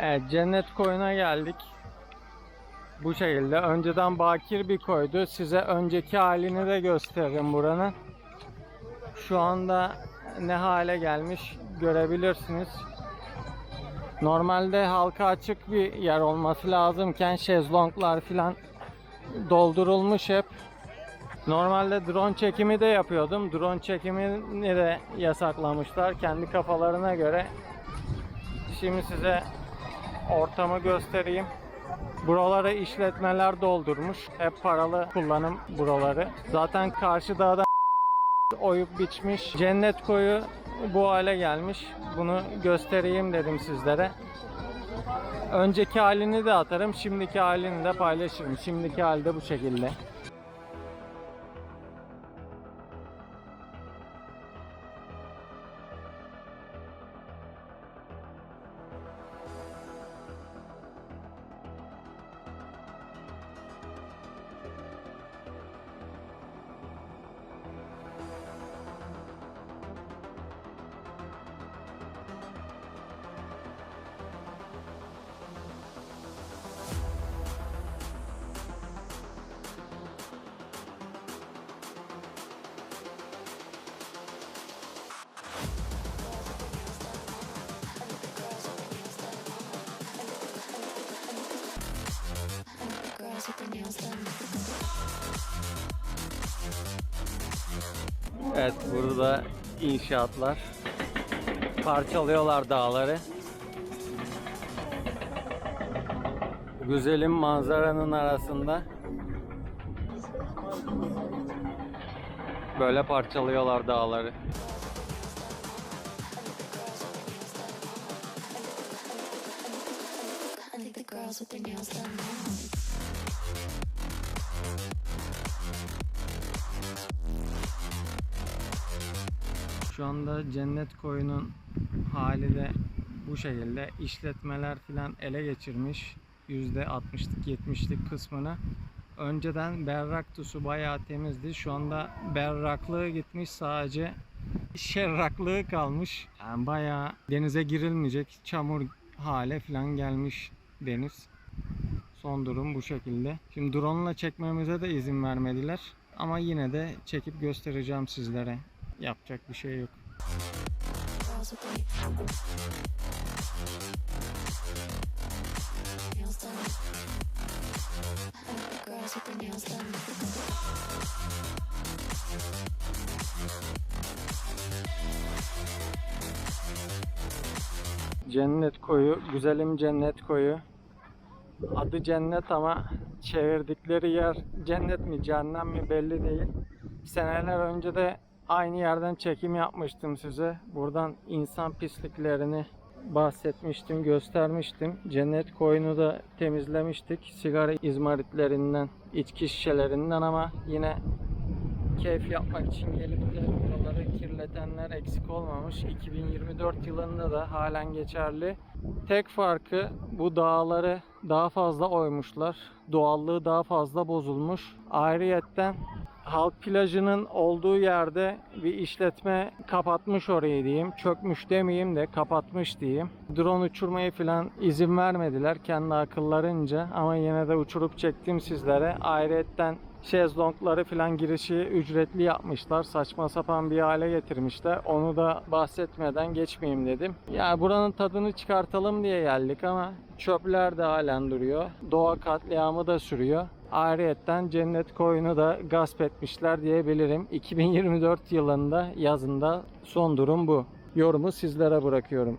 Evet cennet koyuna geldik. Bu şekilde. Önceden bakir bir koydu. Size önceki halini de gösteririm buranın. Şu anda ne hale gelmiş görebilirsiniz. Normalde halka açık bir yer olması lazımken şezlonglar filan doldurulmuş hep. Normalde drone çekimi de yapıyordum. Drone çekimini de yasaklamışlar kendi kafalarına göre. Şimdi size ortamı göstereyim. Buraları işletmeler doldurmuş. Hep paralı kullanım buraları. Zaten karşı dağda oyup biçmiş. Cennet koyu bu hale gelmiş. Bunu göstereyim dedim sizlere. Önceki halini de atarım. Şimdiki halini de paylaşırım. Şimdiki halde bu şekilde. Evet burada inşaatlar. Parçalıyorlar dağları. Güzelim manzaranın arasında böyle parçalıyorlar dağları. I think the girls with their nails done. Şu anda cennet koyunun hali de bu şekilde. İşletmeler filan ele geçirmiş. %60'lık 70'lik kısmını. Önceden berraktı su bayağı temizdi. Şu anda berraklığı gitmiş sadece şerraklığı kalmış. Yani bayağı denize girilmeyecek çamur hale filan gelmiş deniz. Son durum bu şekilde. Şimdi drone ile çekmemize de izin vermediler. Ama yine de çekip göstereceğim sizlere. Yapacak bir şey yok. Cennet koyu, güzelim cennet koyu. Adı cennet ama çevirdikleri yer cennet mi cehennem mi belli değil. Seneler önce de aynı yerden çekim yapmıştım size. Buradan insan pisliklerini bahsetmiştim, göstermiştim. Cennet koyunu da temizlemiştik. Sigara izmaritlerinden, içki şişelerinden ama yine keyif yapmak için gelip de buraları kirletenler eksik olmamış. 2024 yılında da halen geçerli. Tek farkı bu dağları daha fazla oymuşlar. Doğallığı daha fazla bozulmuş. Ayrıyetten halk plajının olduğu yerde bir işletme kapatmış orayı diyeyim. Çökmüş demeyeyim de kapatmış diyeyim. Drone uçurmayı falan izin vermediler kendi akıllarınca ama yine de uçurup çektim sizlere. Ayrıyetten şezlongları falan girişi ücretli yapmışlar. Saçma sapan bir hale getirmişler. Onu da bahsetmeden geçmeyeyim dedim. Ya buranın tadını çıkartalım diye geldik ama çöpler de halen duruyor. Doğa katliamı da sürüyor. Ayrıyetten cennet koyunu da gasp etmişler diyebilirim. 2024 yılında yazında son durum bu. Yorumu sizlere bırakıyorum.